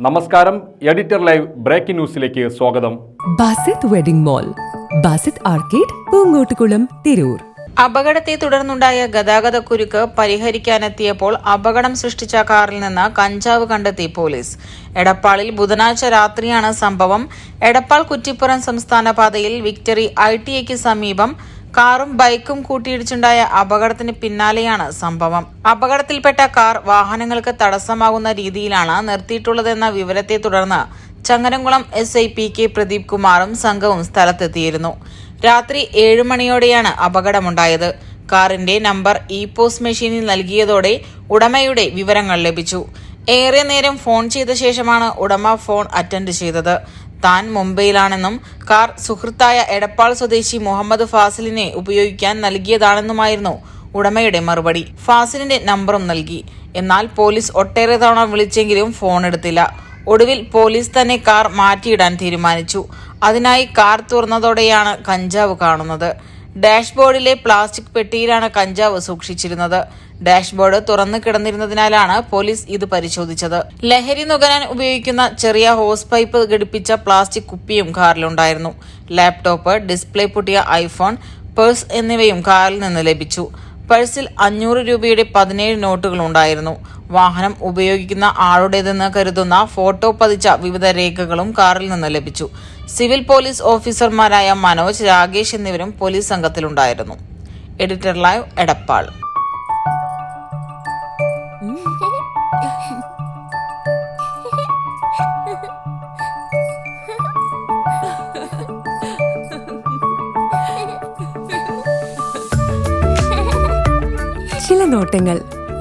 നമസ്കാരം editor live breaking ന്യൂസിലേക്ക് സ്വാഗതം. Basith wedding mall Basith arcade Poonkottukulam Tirur. അപകടത്തെ തുടർന്നുണ്ടായ ഗതാഗതക്കുരുക്ക് പരിഹരിക്കാനെത്തിയപ്പോൾ അപകടം സൃഷ്ടിച്ച കാറിൽ നിന്ന് കഞ്ചാവ് കണ്ടെത്തി പോലീസ്. എടപ്പാളിൽ ബുധനാഴ്ച രാത്രിയാണ് സംഭവം. എടപ്പാൾ കുറ്റിപ്പുറം സംസ്ഥാന പാതയിൽ വിക്ടറി ഐ ടി ഐക്ക് സമീപം കാറും ബൈക്കും കൂട്ടിയിടിച്ചുണ്ടായ അപകടത്തിന് പിന്നാലെയാണ് സംഭവം. അപകടത്തിൽപ്പെട്ട കാർ വാഹനങ്ങൾക്ക് തടസ്സമാകുന്ന രീതിയിലാണ് നിർത്തിയിട്ടുള്ളതെന്ന വിവരത്തെ തുടർന്ന് Changaramkulam S I P K Pradeep കുമാറും സംഘവും സ്ഥലത്തെത്തിയിരുന്നു. രാത്രി ഏഴ് മണിയോടെയാണ് അപകടമുണ്ടായത്. കാറിന്റെ നമ്പർ ഇ പോസ്റ്റ് മെഷീനിൽ നൽകിയതോടെ ഉടമയുടെ വിവരങ്ങൾ ലഭിച്ചു. ഏറെ നേരം ഫോൺ ചെയ്ത ശേഷമാണ് ഉടമ ഫോൺ അറ്റൻഡ് ചെയ്തത്. താൻ മുംബൈയിലാണെന്നും കാർ സുഹൃത്തായ എടപ്പാൾ സ്വദേശി മുഹമ്മദ് ഫാസിലിനെ ഉപയോഗിക്കാൻ നൽകിയതാണെന്നുമായിരുന്നു ഉടമയുടെ മറുപടി. ഫാസിലിന്റെ നമ്പറും നൽകി. എന്നാൽ പോലീസ് ഒട്ടേറെ തവണ വിളിച്ചെങ്കിലും ഫോൺ എടുത്തില്ല. ഒടുവിൽ പോലീസ് തന്നെ കാർ മാറ്റിയിടാൻ തീരുമാനിച്ചു. അതിനായി കാർ തുറന്നതോടെയാണ് കഞ്ചാവ് കാണുന്നത്. ഡാഷ്ബോർഡിലെ പ്ലാസ്റ്റിക് പെട്ടിയിലാണ് കഞ്ചാവ് സൂക്ഷിച്ചിരുന്നത്. ഡാഷ്ബോർഡ് തുറന്നു കിടന്നിരുന്നതിനാലാണ് പോലീസ് ഇത് പരിശോധിച്ചത്. ലഹരി നുകരാൻ ഉപയോഗിക്കുന്ന ചെറിയ ഹോസ് പൈപ്പ് ഘടിപ്പിച്ച പ്ലാസ്റ്റിക് കുപ്പിയും കാറിലുണ്ടായിരുന്നു. ലാപ്ടോപ്പ് ഡിസ്പ്ലേ പൊട്ടിയ ഐഫോൺ പേഴ്സ് എന്നിവയും കാറിൽ നിന്ന് ലഭിച്ചു. പേഴ്സിൽ അഞ്ഞൂറ് രൂപയുടെ പതിനേഴ് നോട്ടുകൾ ഉണ്ടായിരുന്നു വാഹനം ഉപയോഗിക്കുന്ന ആളുടേതെന്ന് കരുതുന്ന ഫോട്ടോ പതിച്ച വിവിധ രേഖകളും കാറിൽ നിന്ന് ലഭിച്ചു. സിവിൽ പോലീസ് ഓഫീസർമാരായ മനോജ് രാകേഷ് എന്നിവരും പോലീസ് സംഘത്തിലുണ്ടായിരുന്നു. Editor live Edappal. ചില നോട്ടങ്ങൾ